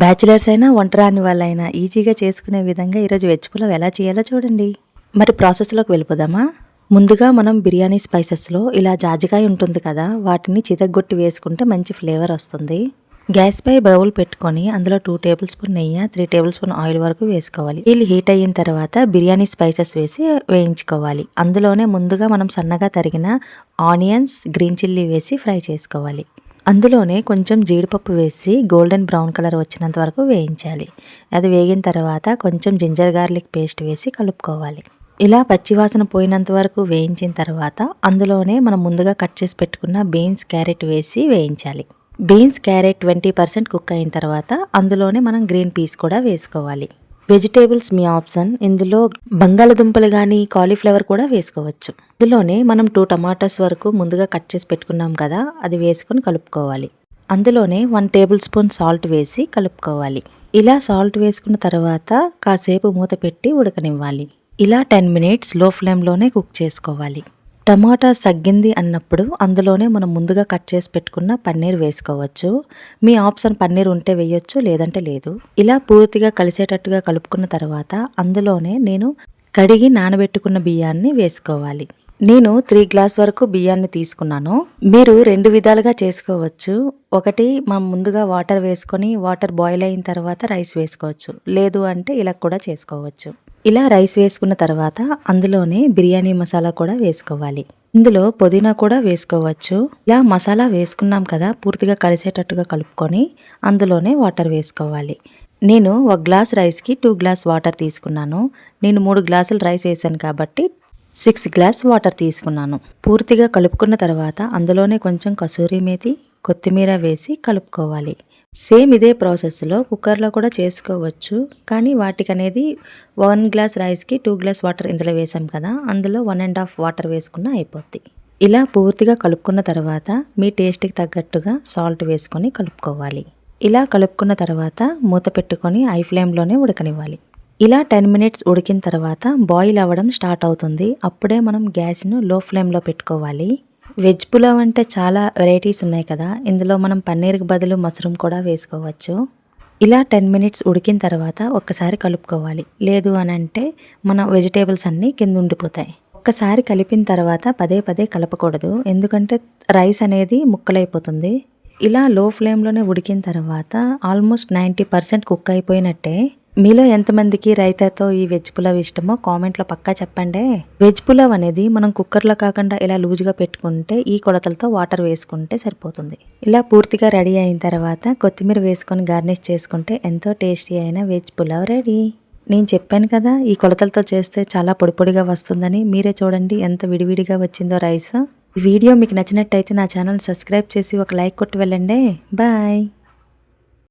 Bachelors అయినా వంట రాని వాళ్ళైనా ఈజీగా చేసుకునే విధంగా ఈరోజు వెజ్ పులావ్ ఎలా చేయాలో చూడండి. మరి ప్రాసెస్లోకి వెళ్ళిపోదామా? ముందుగా మనం బిర్యానీ స్పైసెస్లో ఇలా జాజికాయ ఉంటుంది కదా వాటిని చితగ్గొట్టి వేసుకుంటే మంచి ఫ్లేవర్ వస్తుంది. గ్యాస్పై బౌల్ పెట్టుకొని అందులో టూ టేబుల్ స్పూన్ నెయ్యి త్రీ టేబుల్ స్పూన్ ఆయిల్ వరకు వేసుకోవాలి. వీళ్ళు హీట్ అయిన తర్వాత బిర్యానీ స్పైసెస్ వేసి వేయించుకోవాలి. అందులోనే ముందుగా మనం సన్నగా తరిగిన ఆనియన్స్ గ్రీన్ చిల్లీ వేసి ఫ్రై చేసుకోవాలి. అందులోనే కొంచెం జీడిపప్పు వేసి గోల్డెన్ బ్రౌన్ కలర్ వచ్చినంత వరకు వేయించాలి. అది వేగిన తర్వాత కొంచెం జింజర్ గార్లిక్ పేస్ట్ వేసి కలుపుకోవాలి. ఇలా పచ్చివాసన పోయినంత వరకు వేయించిన తర్వాత అందులోనే మనం ముందుగా కట్ చేసి పెట్టుకున్న బీన్స్ క్యారెట్ వేసి వేయించాలి. Beans carrot twenty percent cook అయిన తర్వాత అందులోనే మనం గ్రీన్ పీస్ కూడా వేసుకోవాలి. వెజిటేబుల్స్ మీ ఆప్షన్. ఇందులో బంగాళదుంపలు కానీ కాలీఫ్లవర్ కూడా వేసుకోవచ్చు. ఇందులోనే మనం టూ టమాటాస్ వరకు ముందుగా కట్ చేసి పెట్టుకున్నాం కదా అది వేసుకొని కలుపుకోవాలి. అందులోనే వన్ టేబుల్ స్పూన్ సాల్ట్ వేసి కలుపుకోవాలి. ఇలా సాల్ట్ వేసుకున్న తర్వాత కాసేపు మూత పెట్టి ఉడకనివ్వాలి. ఇలా టెన్ మినిట్స్లో ఫ్లేమ్లోనే కుక్ చేసుకోవాలి. టమాటా సగ్గింది అన్నప్పుడు అందులోనే మనం ముందుగా కట్ చేసి పెట్టుకున్న పన్నీర్ వేసుకోవచ్చు. మీ ఆప్షన్ పన్నీర్ ఉంటే వేయొచ్చు లేదంటే లేదు. ఇలా పూర్తిగా కలిసేటట్టుగా కలుపుకున్న తర్వాత అందులోనే నేను కడిగి నానబెట్టుకున్న బియ్యాన్ని వేసుకోవాలి. నేను త్రీ గ్లాస్ వరకు బియ్యాన్ని తీసుకున్నాను. మీరు రెండు విధాలుగా చేసుకోవచ్చు. ఒకటి మనం ముందుగా వాటర్ వేసుకొని వాటర్ బాయిల్ అయిన తర్వాత రైస్ వేసుకోవచ్చు. లేదు అంటే ఇలా కూడా చేసుకోవచ్చు. ఇలా రైస్ వేసుకున్న తర్వాత అందులోనే బిర్యానీ మసాలా కూడా వేసుకోవాలి. ఇందులో పుదీనా కూడా వేసుకోవచ్చు. ఇలా మసాలా వేసుకున్నాం కదా పూర్తిగా కలిసేటట్టుగా కలుపుకొని అందులోనే వాటర్ వేసుకోవాలి. నేను ఒక గ్లాస్ రైస్కి టూ గ్లాస్ వాటర్ తీసుకున్నాను. నేను మూడు గ్లాసులు రైస్ వేసాను కాబట్టి సిక్స్ గ్లాస్ వాటర్ తీసుకున్నాను. పూర్తిగా కలుపుకున్న తర్వాత అందులోనే కొంచెం కసూరి మేతి కొత్తిమీర వేసి కలుపుకోవాలి. సేమ్ ఇదే ప్రాసెస్లో కుక్కర్లో కూడా చేసుకోవచ్చు. కానీ వాటికి అనేది వన్ గ్లాస్ రైస్కి టూ గ్లాస్ వాటర్ ఇందులో వేసాం కదా అందులో వన్ అండ్ హాఫ్ వాటర్ వేసుకున్న అయిపోద్ది. ఇలా పూర్తిగా కలుపుకున్న తర్వాత మీ టేస్ట్కి తగ్గట్టుగా సాల్ట్ వేసుకొని కలుపుకోవాలి. ఇలా కలుపుకున్న తర్వాత మూత పెట్టుకొని ఐ ఫ్లేమ్లోనే ఉడకనివ్వాలి. ఇలా టెన్ మినిట్స్ ఉడికిన తర్వాత బాయిల్ అవ్వడం స్టార్ట్ అవుతుంది. అప్పుడే మనం గ్యాస్ను లో ఫ్లేమ్లో పెట్టుకోవాలి. వెజ్ పులావ్ అంటే చాలా వెరైటీస్ ఉన్నాయి కదా. ఇందులో మనం పన్నీర్కి బదులు మష్రూమ్ కూడా వేసుకోవచ్చు. ఇలా టెన్ మినిట్స్ ఉడికిన తర్వాత ఒక్కసారి కలుపుకోవాలి. లేదు అని అంటే మన వెజిటేబుల్స్ అన్నీ కింద ఉండిపోతాయి. ఒక్కసారి కలిపిన తర్వాత పదే పదే కలపకూడదు. ఎందుకంటే రైస్ అనేది ముక్కలైపోతుంది. ఇలా లో ఫ్లేమ్లోనే ఉడికిన తర్వాత ఆల్మోస్ట్ నైంటీ పర్సెంట్ కుక్ అయిపోయినట్టే మీలో ఎంతమందికి రైతాతో ఈ వెజ్ పులావ్ ఇష్టమో కామెంట్లో పక్కా చెప్పండి. వెజ్ పులావ్ అనేది మనం కుక్కర్లో కాకుండా ఇలా లూజుగా పెట్టుకుంటే ఈ కొలతలతో వాటర్ వేసుకుంటే సరిపోతుంది. ఇలా పూర్తిగా రెడీ అయిన తర్వాత కొత్తిమీర వేసుకొని గార్నిష్ చేసుకుంటే ఎంతో టేస్టీ అయిన వెజ్ పులావ్ రెడీ. నేను చెప్పాను కదా ఈ కొలతలతో చేస్తే చాలా పొడిపొడిగా వస్తుందని. మీరే చూడండి ఎంత విడివిడిగా వచ్చిందో రైస్. ఈ వీడియో మీకు నచ్చినట్టయితే నా ఛానల్ సబ్స్క్రైబ్ చేసి ఒక లైక్ కొట్టి వెళ్ళండి. బాయ్.